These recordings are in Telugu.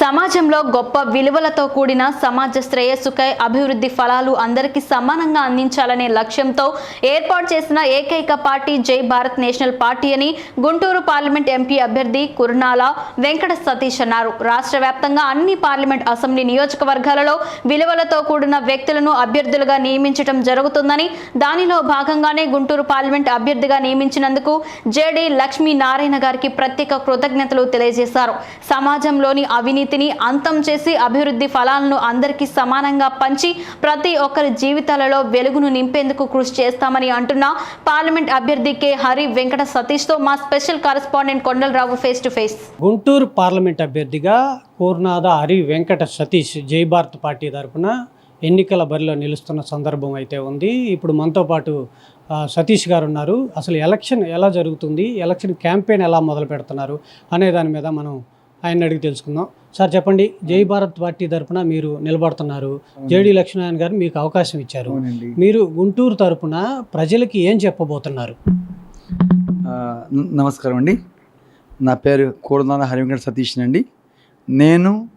సమాజంలో గొప్ప విలువలతో కూడిన సమాజ శ్రేయస్సుకై అభివృద్ధి ఫలాలు అందరికీ సమానంగా అందించాలనే లక్ష్యంతో ఏర్పాటు చేసిన ఏకైక పార్టీ జై భారత్ నేషనల్ పార్టీ అని గుంటూరు పార్లమెంట్ ఎంపీ అభ్యర్థి కుర్నాల వెంకట సతీష్ అన్నారు. రాష్ట్ర వ్యాప్తంగా అన్ని పార్లమెంట్ అసెంబ్లీ నియోజకవర్గాలలో విలువలతో కూడిన వ్యక్తులను అభ్యర్థులుగా నియమించడం జరుగుతుందని దానిలో భాగంగానే గుంటూరు పార్లమెంట్ అభ్యర్థిగా నియమించినందుకు జేడీ లక్ష్మీ నారాయణ గారికి ప్రత్యేక కృతజ్ఞతలు తెలియజేశారు. సమాజంలోని అవినీతి అవినీతిని అంతం చేసి అభివృద్ధి ఫలాలను అందరికీ సమానంగా పంచి ప్రతి ఒక్కరి జీవితాలలో వెలుగును నింపేందుకు కృషి చేస్తామని అంటున్న పార్లమెంట్ అభ్యర్థి కె. హరి వెంకట సతీష్తో మా special correspondent Kondalarao face to face. Guntur parliament అభ్యర్థిగా కూర్నాద హరి వెంకట సతీష్ జై భారత్ పార్టీ తరఫున ఎన్నికల బరిలో నిలుస్తున్న సందర్భం అయితే ఉంది. ఇప్పుడు మనతో పాటు సతీష్ గారు ఉన్నారు. అసలు ఎలక్షన్ ఎలా జరుగుతుంది? ఎలక్షన్ క్యాంపెయిన్ ఎలా మొదలు పెడుతున్నారు అనే దాని మీద మనం ఆయన అడిగి తెలుసుకుందాం. సార్ చెప్పండి జై భారత్ పార్టీ తరపున మీరు నిలబడుతున్నారు. జేడి లక్ష్మీనారాయణ గారు మీకు అవకాశం ఇచ్చారు. మీరు గుంటూరు తరపున ప్రజలకి ఏం చెప్పబోతున్నారు? నమస్కారం అండి. నా పేరు కూరదాన హరివెంకట సతీష్ అండి. నేను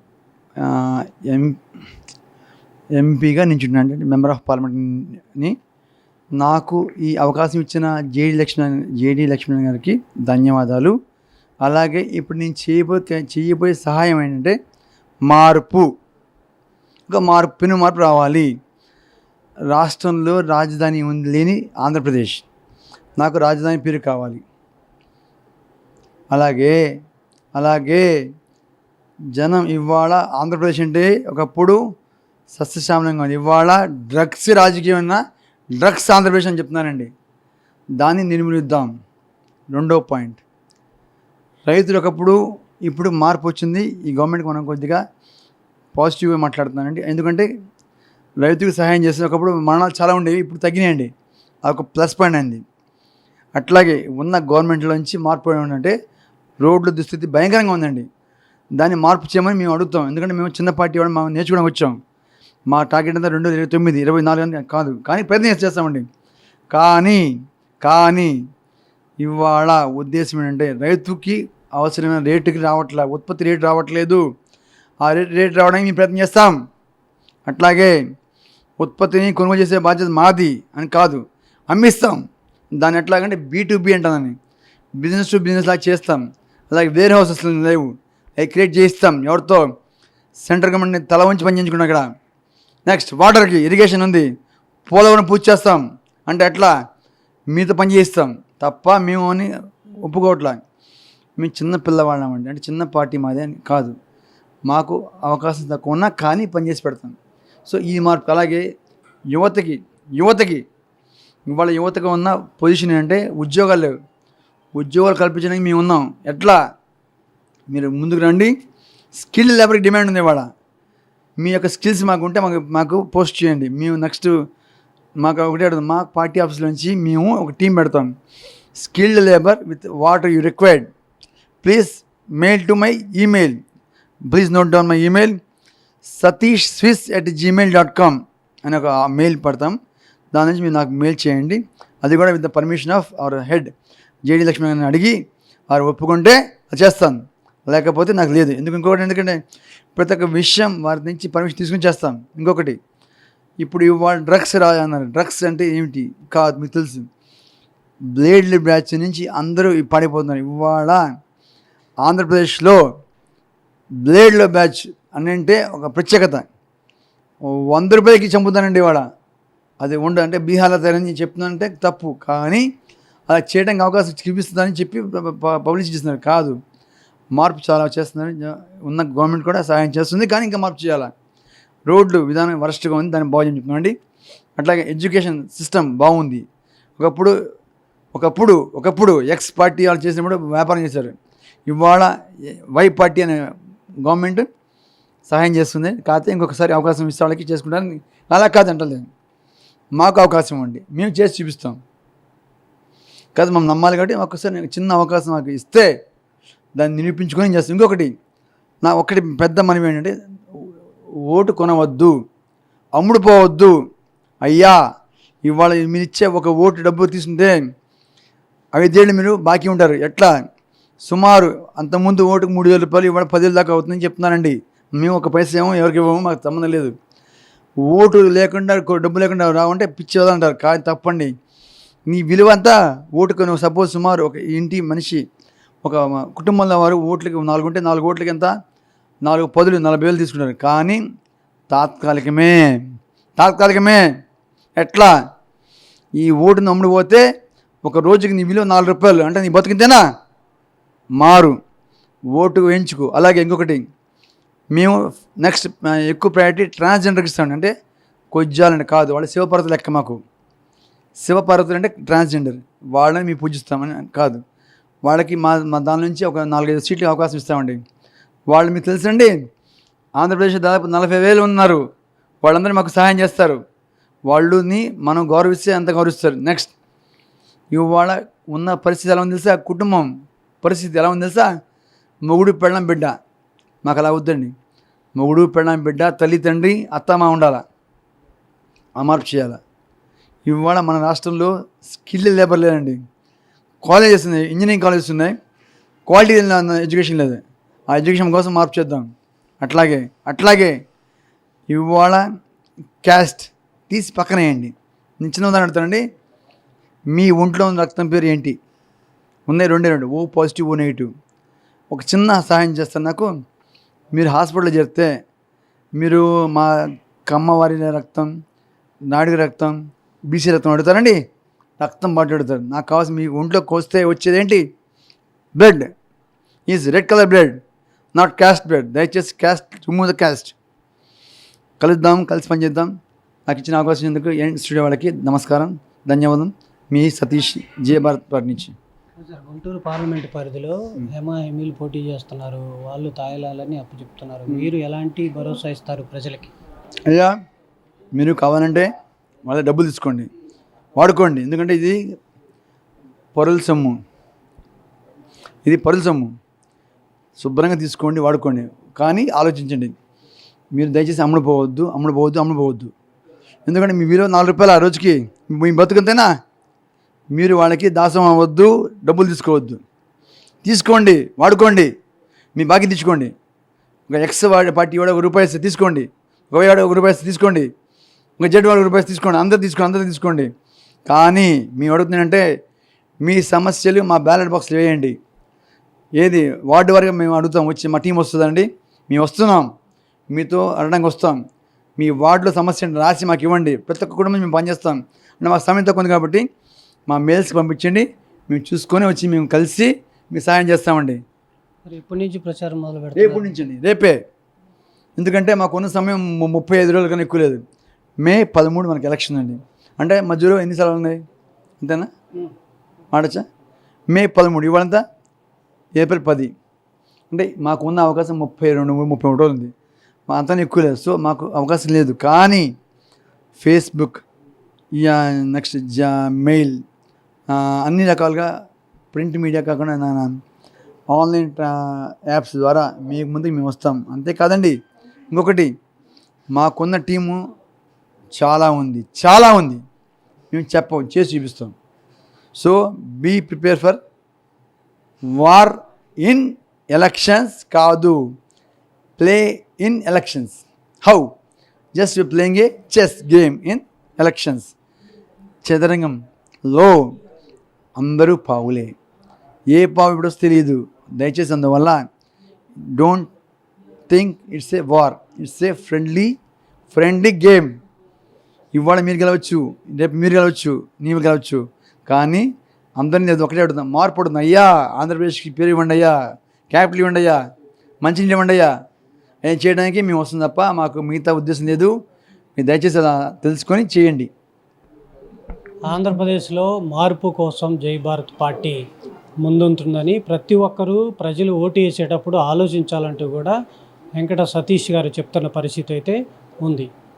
ఎం ఎంపీగా నించున్నాను అండి మెంబర్ ఆఫ్ పార్లమెంట్ని. నాకు ఈ అవకాశం ఇచ్చిన జేడి లక్ష్మణ్ జేడి లక్ష్మణ్ గారికి ధన్యవాదాలు. అలాగే ఇప్పుడు నేను చేయబోతే చేయబోయే సహాయం ఏంటంటే మార్పు. ఒక మార్పు పెను మార్పు రావాలి. రాష్ట్రంలో రాజధాని ఉంది లేని ఆంధ్రప్రదేశ్. నాకు రాజధాని పేరు కావాలి. అలాగే అలాగే జనం ఇవాళ ఆంధ్రప్రదేశ్ అంటే ఒకప్పుడు సస్యశ్యామలంగా ఉంది. ఇవాళ డ్రగ్స్ రాజకీయం ఉన్న డ్రగ్స్ ఆంధ్రప్రదేశ్ అని చెప్తున్నానండి దాన్ని నిర్మూలిద్దాం. రెండో పాయింట్. రైతులు ఒకప్పుడు ఇప్పుడు మార్పు వచ్చింది. ఈ గవర్నమెంట్కి మనం కొద్దిగా పాజిటివ్గా మాట్లాడుతున్నానండి. ఎందుకంటే రైతుకు సహాయం చేస్తే ఒకప్పుడు మరణాలు చాలా ఉండేవి ఇప్పుడు తగ్గినాయండి. అది ఒక ప్లస్ పాయింట్ అయింది అట్లాగే ఉన్న గవర్నమెంట్లోంచి మార్పు ఏంటంటే రోడ్ల దుస్థితి భయంకరంగా ఉందండి. దాన్ని మార్పు చేయమని మేము అడుగుతాం. ఎందుకంటే మేము చిన్న పార్టీ వాళ్ళు మేము నేర్చుకోవడానికి వచ్చాం. మా టార్గెట్ అంతా రెండు ఇరవై తొమ్మిది ఇరవై నాలుగు కాదు. కానీ ప్రయత్నం చేస్తామండి. కానీ కానీ ఇవాళ ఉద్దేశం ఏంటంటే రైతుకి అవసరమైన రేటుకి రావట్లే ఉత్పత్తి రేటు రావట్లేదు. ఆ రేట్ రేటు రావడానికి మేము ప్రయత్నం చేస్తాం. అట్లాగే ఉత్పత్తిని కొనుగోలు చేసే బాధ్యత మాది అని కాదు అమ్మిస్తాం. దాన్ని ఎట్లాగంటే బీ టు బి అంటానని. బిజినెస్ టు బిజినెస్ లాగా చేస్తాం. అలాగే వేర్ హౌసెస్ లేవు. అవి క్రియేట్ చేయిస్తాం. ఎవరితో? సెంట్రల్ గవర్నమెంట్ని తల వంచి పనిచేయించుకున్నాం ఇక్కడ. నెక్స్ట్ వాటర్కి ఇరిగేషన్ ఉంది. పోలవరం పూజ చేస్తాం. అంటే ఎట్లా? మీతో పని చేయిస్తాం. తప్ప మేము అని ఒప్పుకోవట్లా. మేము చిన్న పిల్లవాళ్ళమండి అంటే చిన్న పార్టీ మాదే అని కాదు. మాకు అవకాశం తక్కువ ఉన్నా కానీ పనిచేసి పెడతాం. సో ఈ మార్పు అలాగే యువతకి యువతకి ఇవాళ యువతకు ఉన్న పొజిషన్ ఏంటంటే ఉద్యోగాలు లేవు. ఉద్యోగాలు కల్పించడానికి మేము ఉన్నాం. ఎట్లా? మీరు ముందుకు రండి. స్కిల్ లేబర్కి డిమాండ్ ఉంది ఇవాళ. మీ యొక్క స్కిల్స్ మాకు ఉంటే మాకు మాకు పోస్ట్ చేయండి. మేము నెక్స్ట్ మాకు ఒకటే అడుగుతాం మా పార్టీ ఆఫీస్ నుంచి మేము ఒక టీం పెడతాం. Skilled labour with what you required. Please mail to my email please note down my email Satish swiss at Gmail dot com అని ఒక మెయిల్ పడతాం. దాని నుంచి మీరు నాకు మెయిల్ చేయండి. అది కూడా with the permission of our head JD Lakshman గారిని అడిగి వారు ఒప్పుకుంటే చేస్తాను. లేకపోతే నాకు లేదు. ఎందుకు ఇంకొకటి? ఎందుకంటే ప్రతి ఒక్క విషయం వారి నుంచి పర్మిషన్ తీసుకుని చేస్తాం. ఇంకొకటి ఇప్పుడు ఇవాళ డ్రగ్స్ రా అన్నారు. డ్రగ్స్ అంటే ఏమిటి? కాదు మీకు తెలుసు. బ్లేడ్ల బ్యాచ్ నుంచి అందరూ పడిపోతున్నారు. ఇవాళ ఆంధ్రప్రదేశ్లో బ్లేడ్లో బ్యాచ్ అని అంటే ఒక ప్రత్యేకత. వంద రూపాయలకి చంపుతానండి ఇవాళ. అది ఉండ అంటే బీహార్లో తయారని చెప్తున్నానంటే తప్పు. కానీ అలా చేయడానికి అవకాశం చూపిస్తుందని చెప్పి పబ్లిష్ చేస్తున్నారు. కాదు. మార్పు చాలా చేస్తుందని ఉన్న గవర్నమెంట్ కూడా సహాయం చేస్తుంది. కానీ ఇంకా మార్పు చేయాలి? రోడ్లు విధానం వరస్ట్గా ఉంది. దాన్ని బాగు చెప్తున్నాండి అట్లాగే ఎడ్యుకేషన్ సిస్టమ్ బాగుంది. ఒకప్పుడు ఒకప్పుడు ఒకప్పుడు ఎక్స్ పార్టీ వాళ్ళు చేసినప్పుడు వ్యాపారం చేశారు. ఇవాళ వై పార్టీ అనే గవర్నమెంట్ సహాయం చేస్తుంది. కాకపోతే ఇంకొకసారి అవకాశం ఇస్తే వాళ్ళకి చేసుకుంటారని అలా కాదు అంటలేదు మాకు అవకాశం ఇవ్వండి మేము చేసి చూపిస్తాం. కాదు మనం నమ్మాలి కాబట్టి ఒక్కసారి నాకు చిన్న అవకాశం నాకు ఇస్తే దాన్ని నిరూపించుకొని చేస్తాం? ఇంకొకటి నా ఒకటి పెద్ద మనవి ఏంటంటే ఓటు కొనవద్దు అమ్ముడు పోవద్దు. అయ్యా ఇవాళ మీరు ఇచ్చే ఒక ఓటు డబ్బు తీసుకుంటే ఐదేళ్ళు మీరు బాకీ ఉంటారు. ఎట్లా? సుమారు అంతకుముందు ఓటుకు మూడు వేల రూపాయలు ఇవాళ పదివేలు దాకా అవుతుందని చెప్తున్నానండి. మేము ఒక పైసా ఏమో ఎవరికి ఇవ్వము మాకు సంబంధం లేదు. ఓటు లేకుండా డబ్బు లేకుండా రావంటే పిచ్చి అంటారు కానీ తప్పండి. నీ విలువ అంతా ఓటుకు నువ్వు సపోజ్ సుమారు ఒక ఇంటి మనిషి ఒక కుటుంబంలో వారు ఓట్లకి నాలుగు ఉంటే నాలుగు ఓట్లకి ఎంత? నాలుగు పదులు నలభై వేలు తీసుకుంటారు. కానీ తాత్కాలికమే తాత్కాలికమే. ఎట్లా? ఈ ఓటును అమ్ముడు పోతే ఒక రోజుకి నీ విలువ నాలుగు రూపాయలు అంటే నీ బతుకితేనా మారు ఓటు వేయించుకో. అలాగే ఇంకొకటి మేము నెక్స్ట్ ఎక్కువ ప్రయారిటీ ట్రాన్స్జెండర్కి ఇస్తామండి అంటే కొజ్జాలని కాదు వాళ్ళ శివపార్వతి లెక్క మాకు. శివపార్వతులు అంటే ట్రాన్స్జెండర్ వాళ్ళని మేము పూజిస్తామని కాదు. వాళ్ళకి మా మా దాని నుంచి ఒక నాలుగైదు సీట్లు అవకాశం ఇస్తామండి. వాళ్ళు మీకు తెలుసండి ఆంధ్రప్రదేశ్ దాదాపు నలభై వేలు ఉన్నారు. వాళ్ళందరూ మాకు సహాయం చేస్తారు. వాళ్ళని మనం గౌరవిస్తే అంత గౌరవిస్తారు. నెక్స్ట్ ఇవాళ ఉన్న పరిస్థితి ఎలా ఉంది తెలుసా? కుటుంబం. పరిస్థితి ఎలా ఉంది తెలుసా? మొగుడు పెళ్ళం బిడ్డ. మాకు అలా వద్దండి. మొగుడు పెళ్ళం బిడ్డ తల్లి తండ్రి అత్తమ్మ ఉండాల? ఆ మార్పు చేయాలి? ఇవాళ మన రాష్ట్రంలో స్కిల్ లేబర్ లేదండి. కాలేజెస్ ఉన్నాయి ఇంజనీరింగ్ కాలేజెస్ ఉన్నాయి. క్వాలిటీ ఎడ్యుకేషన్ లేదు. ఆ ఎడ్యుకేషన్ కోసం మార్పు చేద్దాం. అట్లాగే అట్లాగే ఇవాళ క్యాస్ట్ తీసి పక్కన వేయండి. నేను చిన్న ఉదాహరణ అడుగుతానండి. మీ ఒంట్లో ఉన్న రక్తం పేరు ఏంటి? ఉన్నాయి రెండే రెండు. O positive O negative. ఒక చిన్న సహాయం చేస్తాను నాకు మీరు హాస్పిటల్లో చేరితే మీరు మా కమ్మవారి రక్తం నాడిగ రక్తం బీసీ రక్తం అడుగుతారండి. రక్తం పాటు అడుగుతారు. నాకు కావాల్సిన మీ ఒంట్లో కోస్తే వచ్చేది ఏంటి? Blood. Is red colour blood not caste blood. దయచేసి క్యాస్ట్ రిమూవ్ ద క్యాస్ట్. కలుద్దాం కలిసి పనిచేద్దాం నాకు ఇచ్చిన అవకాశం ఎందుకు ఎన్ స్టూడియో వాళ్ళకి నమస్కారం ధన్యవాదం. మీ సతీష్ జే భారత్ పార్టీ నుంచి. సార్ గుంటూరు పార్లమెంట్ పరిధిలో హేమా ఎమీలు పోటీ చేస్తున్నారు. వాళ్ళు తాయిలాలని అప్పు చెప్తున్నారు మీరు ఎలాంటి భరోసా ఇస్తారు ప్రజలకి? అయ్యా మీరు కావాలంటే వాళ్ళ డబ్బులు తీసుకోండి. వాడుకోండి. ఎందుకంటే ఇది పొరల సొమ్ము. ఇది పొరల సొమ్ము. శుభ్రంగా తీసుకోండి వాడుకోండి. కానీ ఆలోచించండి. మీరు దయచేసి అమ్ముడు పోవద్దు అమ్ముడు పోవద్దు అమ్ముడు పోవద్దు. ఎందుకంటే మీ విలువ నాలుగు రూపాయలు ఆ రోజుకి మీ బతుకంతేనా? మీరు వాళ్ళకి దాసం అవ్వద్దు డబ్బులు తీసుకోవద్దు. తీసుకోండి వాడుకోండి. మీ బాకీ తెచ్చుకోండి ఒక ఎక్స్ వాడి పార్టీ వాడు ఒక రూపాయి ఇస్తే తీసుకోండి. ఒక వాడు ఒక రూపాయి ఇస్తే తీసుకోండి. ఒక జెడ్ వాడు ఒక రూపాయి తీసుకోండి. అందరు తీసుకోండి అందరూ తీసుకోండి. కానీ మేము అడుగుతున్నానంటే మీ సమస్యలు మా బ్యాలెట్ బాక్స్లు వేయండి. ఏది? వార్డు వరకు మేము అడుగుతాం వచ్చి మా టీం వస్తుందండి. మేము వస్తున్నాం. మీతో అడగడానికి వస్తాం. మీ వార్డులో సమస్య రాసి మాకు ఇవ్వండి. ప్రతి ఒక్క కుటుంబం మేము పనిచేస్తాం. అంటే మాకు సమయం తక్కువ ఉంది కాబట్టి మా మెయిల్స్కి పంపించండి. మేము చూసుకొని వచ్చి మేము కలిసి మీకు సాయం చేస్తామండి. మరి నుంచి ప్రచారం మొదలు రేపు పెడతారు నుంచి అండి. రేపే. ఎందుకంటే మాకు ఉన్న సమయం ము- ముప్పై ఐదు రోజుల కన్నా ఎక్కువ లేదు. మే పదమూడు మనకి ఎలక్షన్ అండి. అంటే మధ్యలో ఎన్ని సార్లు ఉన్నాయి? అంతేనా? ఆడచ్చా మే పదమూడు ఇవాళంతా? ఏప్రిల్ పది. అంటే మాకు ఉన్న అవకాశం ముప్పై రెండు ముప్పై మూడు రోజులు ఉంది. మా అంతా ఎక్కువ లేదు. సో మాకు అవకాశం లేదు. కానీ ఫేస్బుక్ యా నెక్స్ట్ జా మెయిల్ అన్ని రకాలుగా ప్రింట్ మీడియా కాకుండా నా ఆన్లైన్ యాప్స్ ద్వారా మీ ముందుకు మేము వస్తాం. అంతేకాదండి ఇంకొకటి మాకున్న టీము చాలా ఉంది. చాలా ఉంది. మేము చెప్పం చేసి చూపిస్తాం. So be prepare for war in elections కాదు. Play in elections how just you playing a chess game in elections చదరంగంలో అందరూ పావులే. ఏ పావు ఇప్పుడు వస్తే తెలియదు దయచేసి అందువల్ల don't think it's a war it's a friendly friendly game ఇవాళ మీరు గెలవచ్చు రేపు మీరు గెలవచ్చు నీవు గెలవచ్చు. కానీ అందరినీ అది ఒకటే అడుగుతాం మార్పు అడుగుతాం అయ్యా ఆంధ్రప్రదేశ్కి పేరు ఇవ్వండి అయ్యా క్యాపిటల్ ఇవ్వండి అయ్యా మంచినీళ్ళు ఇవ్వండి అయ్యా. ఏం చేయడానికి మేము వస్తుంది తప్ప మాకు మిగతా ఉద్దేశం లేదు. మీరు దయచేసి అలా తెలుసుకొని చేయండి. ఆంధ్రప్రదేశ్లో మార్పు కోసం జై భారత్ పార్టీ ముందుంటుందని ప్రతి ఒక్కరూ ప్రజలు ఓటు వేసేటప్పుడు ఆలోచించాలంటూ కూడా వెంకట సతీష్ గారు చెప్తున్న పరిస్థితి అయితే ఉంది.